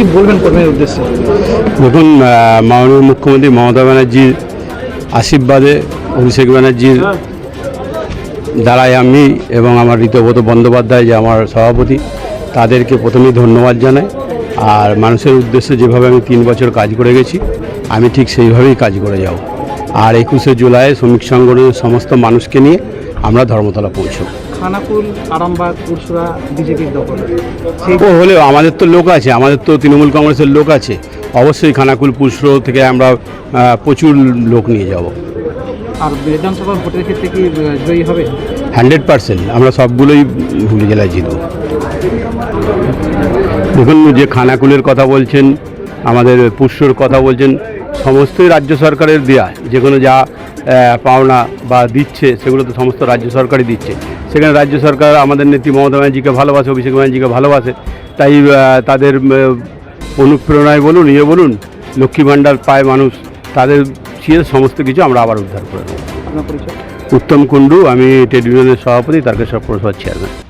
কি বলবেন কর্মীর উদ্দেশ্যে? দেখুন মাননীয় মুখ্যমন্ত্রী মমতা ব্যানার্জির আশীর্বাদে অভিষেক ব্যানার্জির দ্বারাই আমি এবং আমার ঋতব্রত বন্দ্যোপাধ্যায় যে আমার সভাপতি তাদেরকে প্রথমেই ধন্যবাদ জানাই। আর মানুষের উদ্দেশ্যে যেভাবে আমি তিন বছর কাজ করে গেছি আমি ঠিক সেইভাবেই কাজ করে যাব। আর একুশে জুলাই শ্রমিক সংগঠনের সমস্ত মানুষকে নিয়ে আমরা ধর্মতলা পৌঁছব। খানাকুল আরামবাগ পুরসুরা বিজেপির দখল। হলেও আমাদের তো লোক আছে আমাদের তো তৃণমূল কংগ্রেসের লোক আছে। অবশ্যই খানাকুল পুষ্র থেকে আমরা প্রচুর লোক নিয়ে যাব। আর বিধানসভা ভোটের ক্ষেত্রে কি জয়ী হবে? হান্ড্রেড পার্সেন্ট আমরা সবগুলোই হুগলি জেলায় জিতব। দেখুন যে খানাকুলের কথা বলছেন আমাদের পুষ্যর কথা বলছেন সমস্তই রাজ্য সরকারের দেয়া যে কোনো যা পাওনা বা দিচ্ছে সেগুলো তো সমস্ত রাজ্য সরকারই দিচ্ছে। সেখানে রাজ্য সরকার আমাদের নেত্রী মমতা ব্যানার্জিকে ভালোবাসে অভিষেক ব্যানার্জিকে ভালোবাসে। তাই তাদের অনুপ্রেরণায় বলুন ইয়ে বলুন লক্ষ্মী ভাণ্ডার পায় মানুষ তাদের সে সমস্ত কিছু আমরা আবার উদ্ধার করে নেব উত্তম কুণ্ডু আমি ট্রেড ইউনিয়নের সভাপতি তারকেশ্বর পৌরসভার চেয়ারম্যান